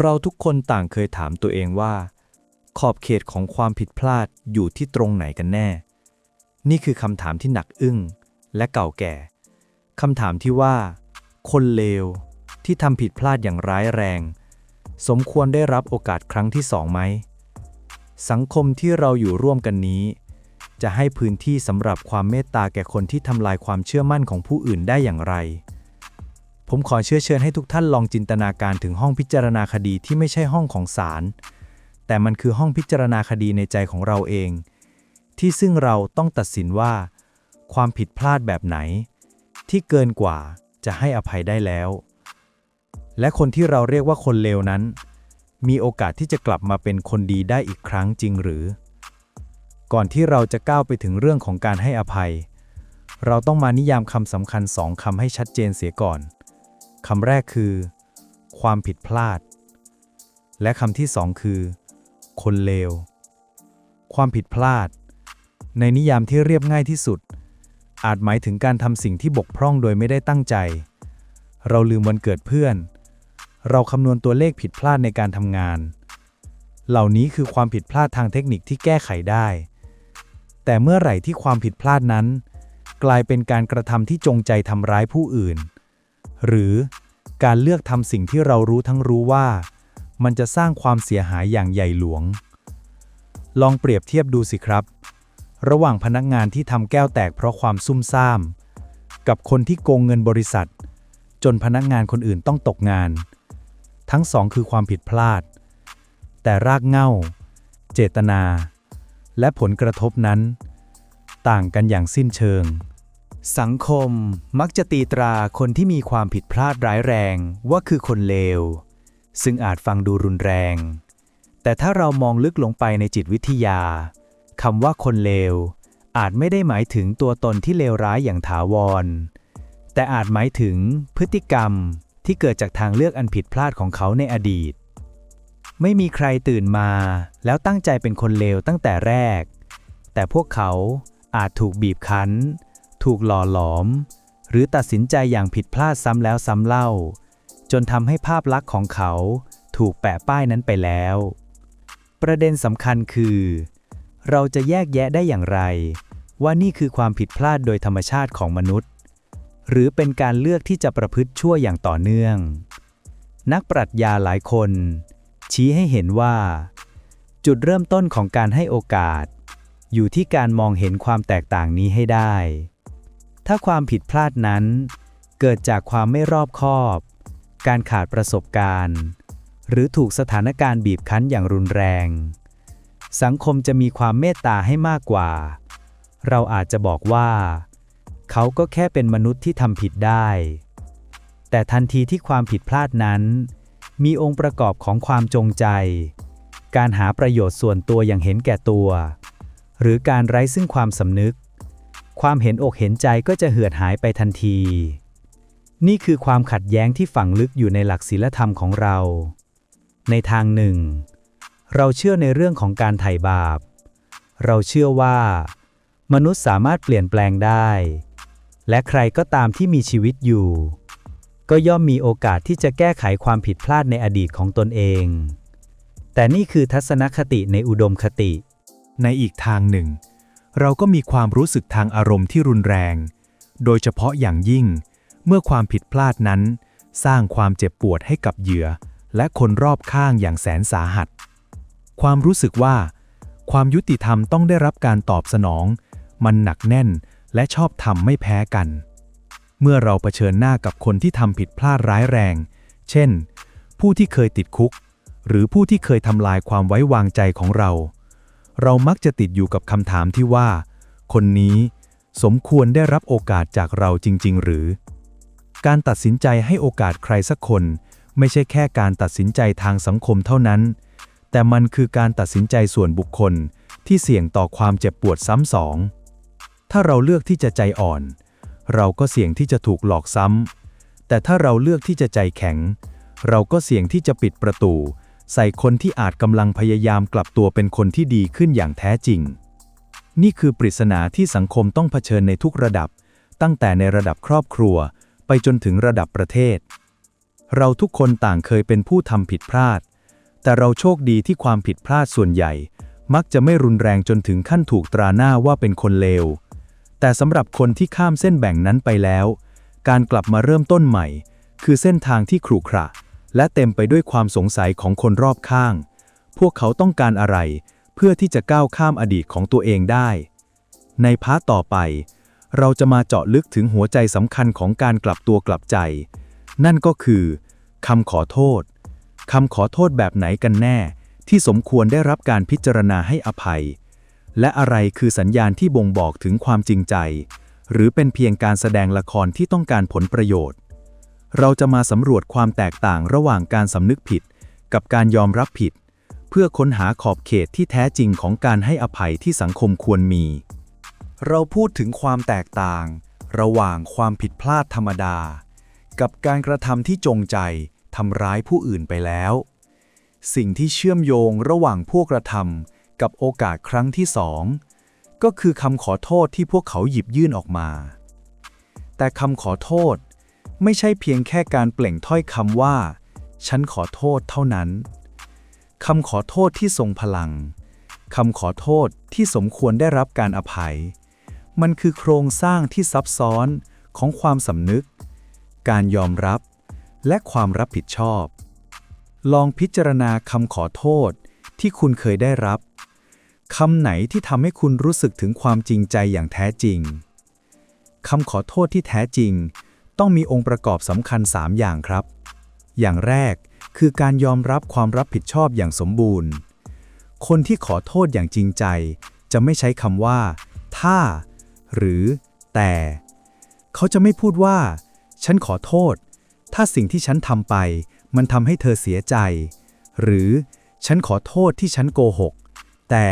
เราทุกคนต่างเคยถามตัวเองว่า ขอบเขตของความผิดพลาดอยู่ที่ตรงไหนกันแน่ นี่คือคำถามที่หนักอึ้งและเก่าแก่คำถามที่ว่า คนเลวที่ทำผิดพลาดอย่างร้ายแรง สมควรได้รับโอกาสครั้งที่สองไหม สังคมที่เราอยู่ร่วมกันนี้ จะให้พื้นที่สำหรับความเมตตาแก่คนที่ทำลายความเชื่อมั่นของผู้อื่นได้อย่างไร ผมขอเชื้อเชิญให้ทุกท่านลองจินตนาการถึงห้องพิจารณาคดีที่ไม่ใช่ห้องของศาล แต่มันคือห้องพิจารณาคดีในใจของเราเอง ที่ซึ่งเราต้องตัดสินว่า ความผิดพลาดแบบไหน ที่เกินกว่าจะให้อภัยได้แล้ว และคนที่เราเรียกว่าคนเลวนั้น มีโอกาสที่จะกลับมาเป็นคนดีได้อีกครั้งจริงหรือ ก่อนที่เราจะก้าวไปถึงเรื่องของการให้อภัย เราต้องมานิยามคำสำคัญสองคำให้ชัดเจนเสียก่อน คำแรกคือ ความผิดพลาด และคำที่สองคือ คนเลว ความผิดพลาด ในนิยามที่เรียบง่ายที่สุด อาจหมายถึงการทำสิ่งที่บกพร่องโดยไม่ได้ตั้งใจ เราลืมวันเกิดเพื่อน เราคำนวณตัวเลขผิดพลาดในการทำงาน เหล่านี้คือความผิดพลาดทางเทคนิคที่แก้ไขได้ แต่เมื่อไหร่ที่ความผิดพลาดนั้น กลายเป็นการกระทำที่จงใจทำร้ายผู้อื่น หรือการเลือกทำสิ่งที่เรารู้ทั้งรู้ว่า มันจะสร้างความเสียหายอย่างใหญ่หลวง ลองเปรียบเทียบดูสิครับ ระหว่างพนักงานที่ทำแก้วแตกเพราะความซุ่มซ่าม กับคนที่โกงเงินบริษัท จนพนักงานคนอื่นต้องตกงาน ทั้งสองคือความผิดพลาด แต่รากเหง้า เจตนา และผลกระทบนั้น ต่างกันอย่างสิ้นเชิง สังคมมักจะตีตราคนที่มีความผิดพลาดร้ายแรงว่าคือคนเลว ซึ่งอาจฟังดูรุนแรง แต่ถ้าเรามองลึกลงไปในจิตวิทยาคำว่าคนเลว อาจไม่ได้หมายถึงตัวตนที่เลวร้ายอย่างถาวร แต่อาจหมายถึงพฤติกรรมที่เกิดจากทางเลือกอันผิดพลาดของเขาในอดีต ไม่มีใครตื่นมาแล้วตั้งใจเป็นคนเลวตั้งแต่แรก แต่พวกเขาอาจถูกบีบคั้น ถูกหล่อหลอม หรือตัดสินใจอย่างผิดพลาดซ้ำแล้วซ้ำเล่า จนทำให้ภาพลักษณ์ของเขาถูกแปะป้ายนั้นไปแล้ว ประเด็นสำคัญคือ เราจะแยกแยะได้อย่างไร ว่านี่คือความผิดพลาดโดยธรรมชาติของมนุษย์ หรือเป็นการเลือกที่จะประพฤติชั่วอย่างต่อเนื่อง นักปรัชญาหลายคน ชี้ให้เห็นว่า จุดเริ่มต้นของการให้โอกาส อยู่ที่การมองเห็นความแตกต่างนี้ให้ได้ ถ้าความผิดพลาดนั้น เกิดจากความไม่รอบคอบ การขาดประสบการณ์ หรือถูกสถานการณ์บีบคั้นอย่างรุนแรง สังคมจะมีความเมตตาให้มากกว่า เราอาจจะบอกว่า เขาก็แค่เป็นมนุษย์ที่ทำผิดได้ แต่ทันทีที่ความผิดพลาดนั้น มีองค์ประกอบของความจงใจ การหาประโยชน์ส่วนตัวอย่างเห็นแก่ตัว หรือการไร้ซึ่งความสำนึก ความเห็นอกเห็นใจก็จะเหือดหายไปทันที นี่คือความขัดแย้งที่ฝังลึกอยู่ในหลักศีลธรรมของเรา ในทางหนึ่ง เราเชื่อในเรื่องของการไถ่บาป เราเชื่อว่า มนุษย์สามารถเปลี่ยนแปลงได้ และใครก็ตามที่มีชีวิตอยู่ ก็ย่อมมีโอกาสที่จะแก้ไขความผิดพลาดในอดีตของตนเอง แต่นี่คือทัศนคติในอุดมคติ ในอีกทางหนึ่ง เราก็มีความรู้สึกทางอารมณ์ที่รุนแรง โดยเฉพาะอย่างยิ่ง เมื่อความผิดพลาดนั้น สร้างความเจ็บปวดให้กับเหยื่อ และคนรอบข้างอย่างแสนสาหัส ความรู้สึกว่า ความยุติธรรมต้องได้รับการตอบสนอง มันหนักแน่นและชอบธรรมไม่แพ้กัน เมื่อเราเผชิญหน้ากับคนที่ทำผิดพลาดร้ายแรง เช่น ผู้ที่เคยติดคุก หรือผู้ที่เคยทำลายความไว้วางใจของเรา เรามักจะติดอยู่กับคำถามที่ว่า คนนี้สมควรได้รับโอกาสจากเราจริง ๆ หรือ การตัดสินใจให้โอกาสใครสักคน ไม่ใช่แค่การตัดสินใจทางสังคมเท่านั้น แต่มันคือการตัดสินใจส่วนบุคคลที่เสี่ยงต่อความเจ็บปวดซ้ำสอง ถ้าเราเลือกที่จะใจอ่อน เราก็เสี่ยงที่จะถูกหลอกซ้ำแต่ถ้าเราเลือกที่จะใจแข็ง เราก็เสี่ยงที่จะปิดประตู ใส่คนที่อาจกำลังพยายามกลับตัวเป็นคนที่ดีขึ้นอย่างแท้จริง นี่คือปริศนาที่สังคมต้องเผชิญในทุกระดับ ตั้งแต่ในระดับครอบครัว ไปจนถึงระดับประเทศ เราทุกคนต่างเคยเป็นผู้ทำผิดพลาด แต่เราโชคดีที่ความผิดพลาดส่วนใหญ่ มักจะไม่รุนแรงจนถึงขั้นถูกตราหน้าว่าเป็นคนเลว แต่สำหรับคนที่ข้ามเส้นแบ่งนั้นไปแล้ว การกลับมาเริ่มต้นใหม่ คือเส้นทางที่ขรุขระ และเต็มไปด้วยความสงสัยของคนรอบข้าง พวกเขาต้องการอะไร เพื่อที่จะก้าวข้ามอดีตของตัวเองได้ ในพาร์ทต่อไป เราจะมาเจาะลึกถึงหัวใจสำคัญของการกลับตัวกลับใจ นั่นก็คือคำขอโทษคำขอโทษแบบไหนกันแน่ ที่สมควรได้รับการพิจารณาให้อภัย และอะไรคือสัญญาณที่บ่งบอกถึงความจริงใจ หรือเป็นเพียงการแสดงละครที่ต้องการผลประโยชน์ เราจะมาสำรวจความแตกต่างระหว่างการสำนึกผิด กับการยอมรับผิด เพื่อค้นหาขอบเขตที่แท้จริงของการให้อภัยที่สังคมควรมี เราพูดถึงความแตกต่าง ระหว่างความผิดพลาดธรรมดา กับการกระทำที่จงใจทำร้ายผู้อื่นไปแล้ว สิ่งที่เชื่อมโยงระหว่างพวกกระทำกับโอกาสครั้งที่สองก็คือคำขอโทษที่พวกเขาหยิบยื่นออกมา แต่คำขอโทษ ไม่ใช่เพียงแค่การเปล่งถ้อยคำว่า ฉันขอโทษเท่านั้นคำขอโทษที่ทรงพลังคำขอโทษที่สมควรได้รับการอภัย มันคือโครงสร้างที่ซับซ้อนของความสำนึก การยอมรับ และความรับผิดชอบ ลองพิจารณาคำขอโทษที่คุณเคยได้รับคำไหนที่ทำให้คุณรู้สึกถึงความจริงใจอย่างแท้จริงคำขอโทษที่แท้จริง ต้องมีองค์ประกอบสำคัญ 3 อย่างครับ อย่างแรกคือการยอมรับความรับผิดชอบอย่างสมบูรณ์ คนที่ขอโทษอย่างจริงใจ จะไม่ใช้คำว่า ถ้า หรือ แต่ เขาจะไม่พูดว่า ฉันขอโทษ ถ้าสิ่งที่ฉันทำไป มันทำให้เธอเสียใจ หรือ ฉันขอโทษที่ฉันโกหก แต่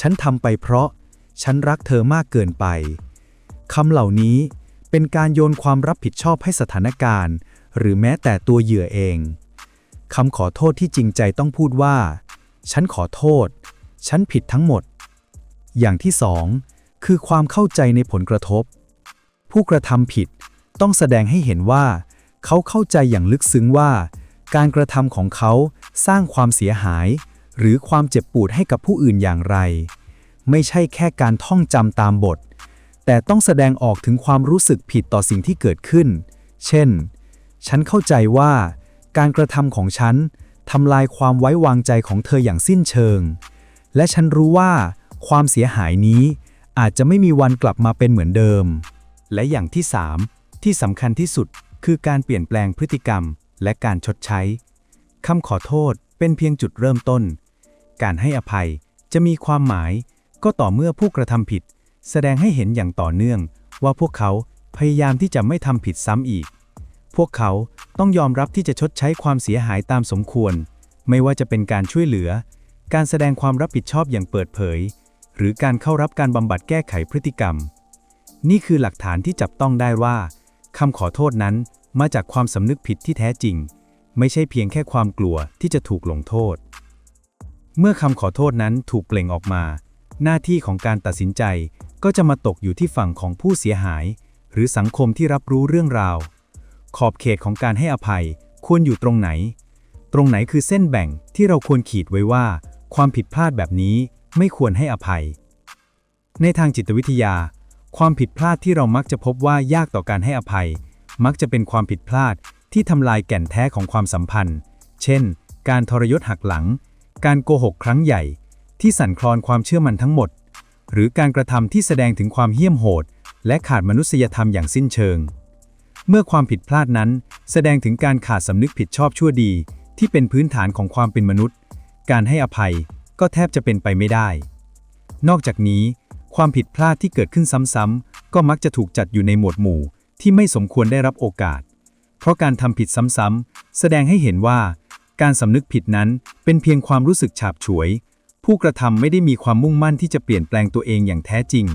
ฉันทำไปเพราะ ฉันรักเธอมากเกินไปคำเหล่านี้ เป็นการโยนความรับผิดชอบให้สถานการณ์ หรือแม้แต่ตัวเหยื่อเองคำขอโทษที่จริงใจต้องพูดว่า ฉันขอโทษ ฉันผิดทั้งหมด อย่างที่สองคือความเข้าใจในผลกระทบ ผู้กระทำผิดต้องแสดงให้เห็นว่า เขาเข้าใจอย่างลึกซึ้งว่า การกระทำของเขาสร้างความเสียหาย หรือความเจ็บปวดให้กับผู้อื่นอย่างไร ไม่ใช่แค่การท่องจำตามบท แต่ต้องแสดงออกถึงความรู้สึกผิดต่อสิ่งที่เกิดขึ้น เช่น ฉันเข้าใจว่า การกระทำของฉันทำลายความไว้วางใจของเธออย่างสิ้นเชิง และฉันรู้ว่า ความเสียหายนี้อาจจะไม่มีวันกลับมาเป็นเหมือนเดิม และอย่างที่ 3 ที่สำคัญที่สุดคือการเปลี่ยนแปลงพฤติกรรมและการชดใช้คำขอโทษเป็นเพียงจุดเริ่มต้น การให้อภัยจะมีความหมายก็ต่อเมื่อผู้กระทำผิด แสดงให้เห็นอย่างต่อเนื่องว่าพวกเขาพยายามที่จะไม่ทำผิดซ้ำอีก พวกเขาต้องยอมรับที่จะชดใช้ความเสียหายตามสมควร ไม่ว่าจะเป็นการช่วยเหลือ การแสดงความรับผิดชอบอย่างเปิดเผย หรือการเข้ารับการบำบัดแก้ไขพฤติกรรม นี่คือหลักฐานที่จับต้องได้ว่าคำขอโทษนั้นมาจากความสำนึกผิดที่แท้จริง ไม่ใช่เพียงแค่ความกลัวที่จะถูกลงโทษ เมื่อคำขอโทษนั้นถูกเปล่งออกมา หน้าที่ของการตัดสินใจ ก็จะมาตกอยู่ที่ฝั่งของผู้เสียหาย หรือสังคมที่รับรู้เรื่องราว ขอบเขตของการให้อภัยควรอยู่ตรงไหน ตรงไหนคือเส้นแบ่งที่เราควรขีดไว้ว่า ความผิดพลาดแบบนี้ไม่ควรให้อภัย ในทางจิตวิทยา ความผิดพลาดที่เรามักจะพบว่ายากต่อการให้อภัย มักจะเป็นความผิดพลาดที่ทำลายแก่นแท้ของความสัมพันธ์ เช่น การทรยศหักหลัง การโกหกครั้งใหญ่ ที่สั่นคลอนความเชื่อมั่นทั้งหมด หรือการกระทำที่แสดงถึงความเหี้ยมโหด และขาดมนุษยธรรมอย่างสิ้นเชิง เมื่อความผิดพลาดนั้น แสดงถึงการขาดสำนึกผิดชอบชั่วดี ที่เป็นพื้นฐานของความเป็นมนุษย์ การให้อภัยก็แทบจะเป็นไปไม่ได้ นอกจากนี้ ความผิดพลาดที่เกิดขึ้นซ้ำๆก็มักจะถูกจัดอยู่ในหมวดหมู่ที่ไม่สมควรได้รับโอกาส เพราะการทำผิดซ้ำๆแสดงให้เห็นว่า การสำนึกผิดนั้นเป็นเพียงความรู้สึกฉาบฉวย ผู้กระทำไม่ได้มีความมุ่งมั่นที่จะเปลี่ยนแปลงตัวเองอย่างแท้จริง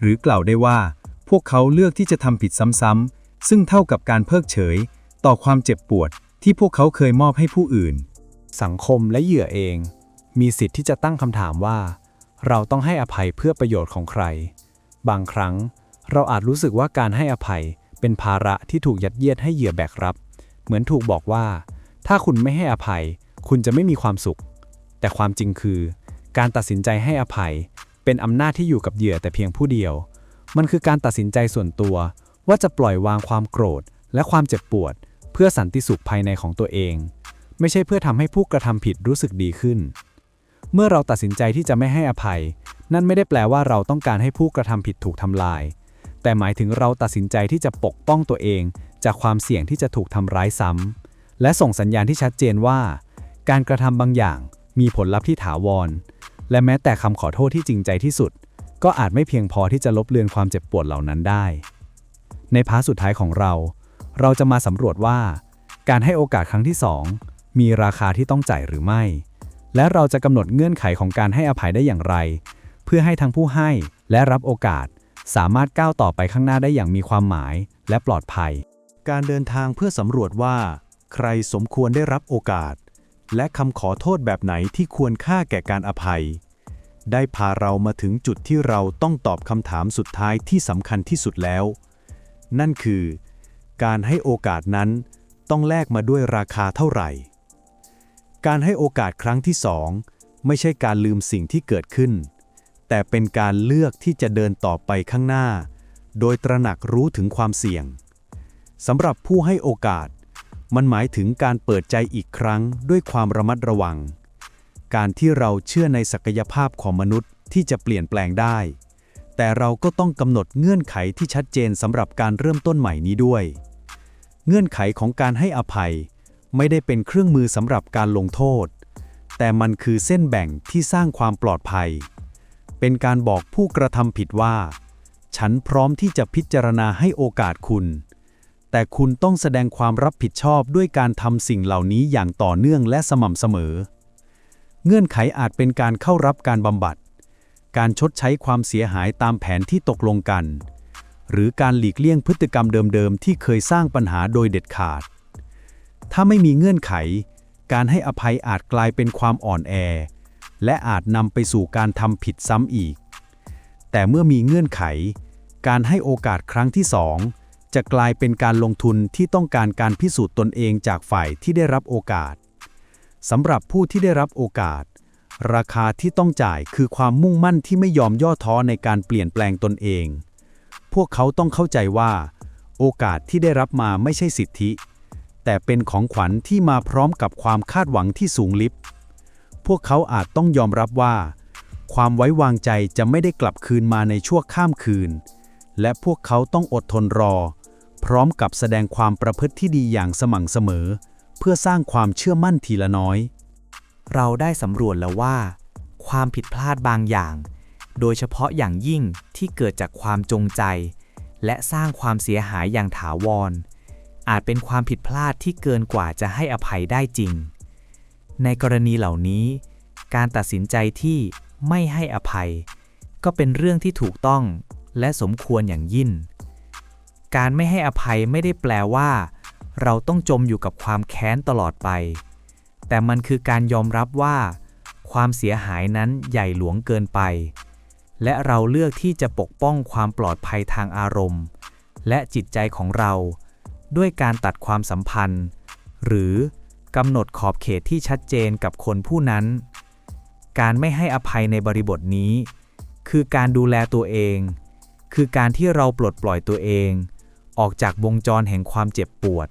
หรือกล่าวได้ว่า พวกเขาเลือกที่จะทำผิดซ้ำๆ ซึ่งเท่ากับการเพิกเฉย ต่อความเจ็บปวดที่พวกเขาเคยมอบให้ผู้อื่น สังคมและเหยื่อเอง มีสิทธิ์ที่จะตั้งคำถามว่า เราต้องให้อภัยเพื่อประโยชน์ของใคร บางครั้ง เราอาจรู้สึกว่าการให้อภัยเป็นภาระที่ถูกยัดเยียดให้เหยื่อแบกรับ เหมือนถูกบอกว่า ถ้าคุณไม่ให้อภัย คุณจะไม่มีความสุข แต่ความจริงคือ การตัดสินใจให้อภัย เป็นอำนาจที่อยู่กับเหยื่อแต่เพียงผู้เดียว มันคือการตัดสินใจส่วนตัว ว่าจะปล่อยวางความโกรธ และความเจ็บปวด เพื่อสันติสุขภายในของตัวเอง ไม่ใช่เพื่อทำให้ผู้กระทำผิดรู้สึกดีขึ้น เมื่อเราตัดสินใจที่จะไม่ให้อภัย นั่นไม่ได้แปลว่าเราต้องการให้ผู้กระทำผิดถูกทำลาย แต่หมายถึงเราตัดสินใจที่จะปกป้องตัวเอง จากความเสี่ยงที่จะถูกทำร้ายซ้ำและส่งสัญญาณที่ชัดเจนว่า การกระทำบางอย่างมีผลลัพธ์ที่ถาวร และแม้แต่คำขอโทษที่จริงใจที่สุด ก็อาจไม่เพียงพอที่จะลบเลือนความเจ็บปวดเหล่านั้นได้ ในพาร์ทสุดท้ายของเรา เราจะมาสำรวจว่า การให้โอกาสครั้งที่สองมีราคาที่ต้องจ่ายหรือไม่ และเราจะกำหนดเงื่อนไขของการให้อภัยได้อย่างไร เพื่อให้ทั้งผู้ให้และรับโอกาส สามารถก้าวต่อไปข้างหน้าได้อย่างมีความหมายและปลอดภัย การเดินทางเพื่อสำรวจว่า ใครสมควรได้รับโอกาส และคำขอโทษแบบไหนที่ควรค่าแก่การอภัย ได้พาเรามาถึงจุดที่เราต้องตอบคำถามสุดท้ายที่สำคัญที่สุดแล้ว นั่นคือ การให้โอกาสนั้นต้องแลกมาด้วยราคาเท่าไหร่ การให้โอกาสครั้งที่สองไม่ใช่การลืมสิ่งที่เกิดขึ้น แต่เป็นการเลือกที่จะเดินต่อไปข้างหน้า โดยตระหนักรู้ถึงความเสี่ยงสำหรับผู้ให้โอกาส มันหมายถึงการเปิดใจอีกครั้งด้วยความระมัดระวัง การที่เราเชื่อในศักยภาพของมนุษย์ที่จะเปลี่ยนแปลงได้ แต่เราก็ต้องกำหนดเงื่อนไขที่ชัดเจนสำหรับการเริ่มต้นใหม่นี้ด้วย เงื่อนไขของการให้อภัย ไม่ได้เป็นเครื่องมือสำหรับการลงโทษ แต่มันคือเส้นแบ่งที่สร้างความปลอดภัย เป็นการบอกผู้กระทำผิดว่า ฉันพร้อมที่จะพิจารณาให้โอกาสคุณ แต่คุณต้องแสดงความรับผิดชอบด้วยการทำสิ่งเหล่านี้อย่างต่อเนื่องและสม่ำเสมอ เงื่อนไขอาจเป็นการเข้ารับการบำบัด การชดใช้ความเสียหายตามแผนที่ตกลงกัน หรือการหลีกเลี่ยงพฤติกรรมเดิมๆ ที่เคยสร้างปัญหาโดยเด็ดขาด ถ้าไม่มีเงื่อนไข การให้อภัยอาจกลายเป็นความอ่อนแอ และอาจนำไปสู่การทำผิดซ้ำอีก แต่เมื่อมีเงื่อนไข การให้โอกาสครั้งที่สอง จะกลายเป็นการลงทุนที่ต้องการการพิสูจน์ตนเองจากฝ่ายที่ได้รับโอกาสสำหรับผู้ที่ได้รับโอกาส ราคาที่ต้องจ่ายคือความมุ่งมั่นที่ไม่ยอมย่อท้อในการเปลี่ยนแปลงตนเอง พวกเขาต้องเข้าใจว่า โอกาสที่ได้รับมาไม่ใช่สิทธิ แต่เป็นของขวัญที่มาพร้อมกับความคาดหวังที่สูงลิบพวกเขาอาจต้องยอมรับว่า ความไว้วางใจจะไม่ได้กลับคืนมาในชั่วข้ามคืน และพวกเขาต้องอดทนรอ พร้อมกับแสดงความประพฤติที่ดีอย่างสม่ำเสมอ เพื่อสร้างความเชื่อมั่นทีละน้อย เราได้สำรวจแล้วว่า ความผิดพลาดบางอย่าง โดยเฉพาะอย่างยิ่งที่เกิดจากความจงใจ และสร้างความเสียหายอย่างถาวร อาจเป็นความผิดพลาดที่เกินกว่าจะให้อภัยได้จริง ในกรณีเหล่านี้ การตัดสินใจที่ไม่ให้อภัย ก็เป็นเรื่องที่ถูกต้องและสมควรอย่างยิ่ง การไม่ให้อภัยไม่ได้แปลว่า เราต้องจมอยู่กับความแค้นตลอดไป แต่มันคือการยอมรับว่า ความเสียหายนั้นใหญ่หลวงเกินไป และเราเลือกที่จะปกป้องความปลอดภัยทางอารมณ์ และจิตใจของเรา ด้วยการตัดความสัมพันธ์ หรือกำหนดขอบเขตที่ชัดเจนกับคนผู้นั้น การไม่ให้อภัยในบริบทนี้ คือการดูแลตัวเอง คือการที่เราปลดปล่อยตัวเอง ออกจากวงจรแห่งความเจ็บปวด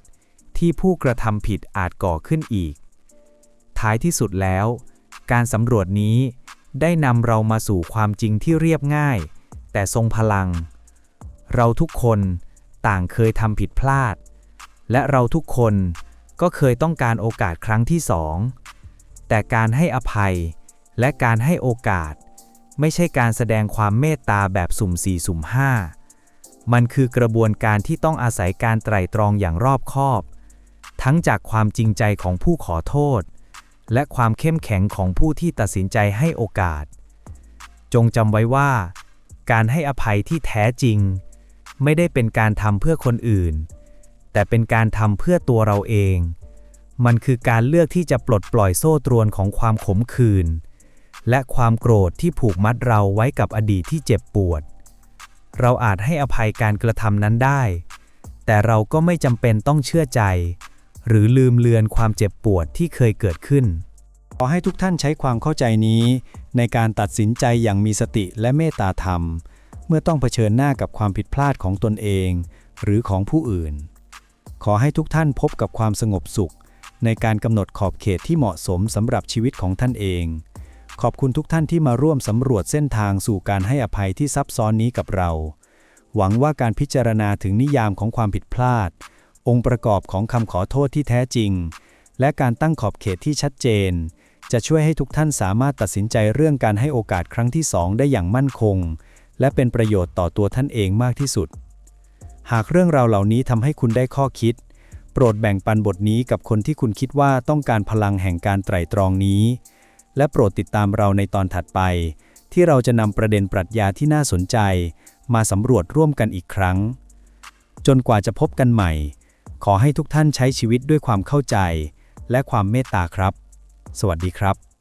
ที่ผู้กระทำผิดอาจก่อขึ้นอีก ท้ายที่สุดแล้ว การสำรวจนี้ได้นำเรามาสู่ความจริงที่เรียบง่าย แต่ทรงพลัง เราทุกคนต่างเคยทำผิดพลาด และเราทุกคนก็เคยต้องการโอกาสครั้งที่สองแต่การให้อภัยและการให้โอกาส ไม่ใช่การแสดงความเมตตาแบบสุ่มสี่สุ่มห้า มันคือกระบวนการที่ต้องอาศัยการไตร่ตรองอย่างรอบคอบ ทั้งจากความจริงใจของผู้ขอโทษ และความเข้มแข็งของผู้ที่ตัดสินใจให้โอกาส จงจำไว้ว่า การให้อภัยที่แท้จริง ไม่ได้เป็นการทำเพื่อคนอื่น แต่เป็นการทำเพื่อตัวเราเอง มันคือการเลือกที่จะปลดปล่อยโซ่ตรวนของความขมขื่นและความโกรธที่ผูกมัดเราไว้กับอดีตที่เจ็บปวด เราอาจให้อภัยการกระทำนั้นได้ แต่เราก็ไม่จำเป็นต้องเชื่อใจ หรือลืมเลือนความเจ็บปวดที่เคยเกิดขึ้น ขอให้ทุกท่านใช้ความเข้าใจนี้ ในการตัดสินใจอย่างมีสติและเมตตาธรรม เมื่อต้องเผชิญหน้ากับความผิดพลาดของตนเอง หรือของผู้อื่น ขอให้ทุกท่านพบกับความสงบสุข ในการกำหนดขอบเขตที่เหมาะสมสำหรับชีวิตของท่านเอง ขอบคุณทุกท่านที่มาร่วมสำรวจเส้นทางสู่การให้อภัยที่ซับซ้อนนี้กับเรา หวังว่าการพิจารณาถึงนิยามของความผิดพลาด องค์ประกอบของคำขอโทษที่แท้จริง และการตั้งขอบเขตที่ชัดเจน จะช่วยให้ทุกท่านสามารถตัดสินใจเรื่องการให้โอกาสครั้งที่สองได้อย่างมั่นคง และเป็นประโยชน์ต่อตัวท่านเองมากที่สุด หากเรื่องราวเหล่านี้ทำให้คุณได้ข้อคิด โปรดแบ่งปันบทนี้กับคนที่คุณคิดว่าต้องการพลังแห่งการไตร่ตรองนี้ และโปรดติดตามเราในตอนถัดไป ที่เราจะนำประเด็นปรัชญาที่น่าสนใจ มาสำรวจร่วมกันอีกครั้ง จนกว่าจะพบกันใหม่ ขอให้ทุกท่านใช้ชีวิตด้วยความเข้าใจ และความเมตตาครับ สวัสดีครับ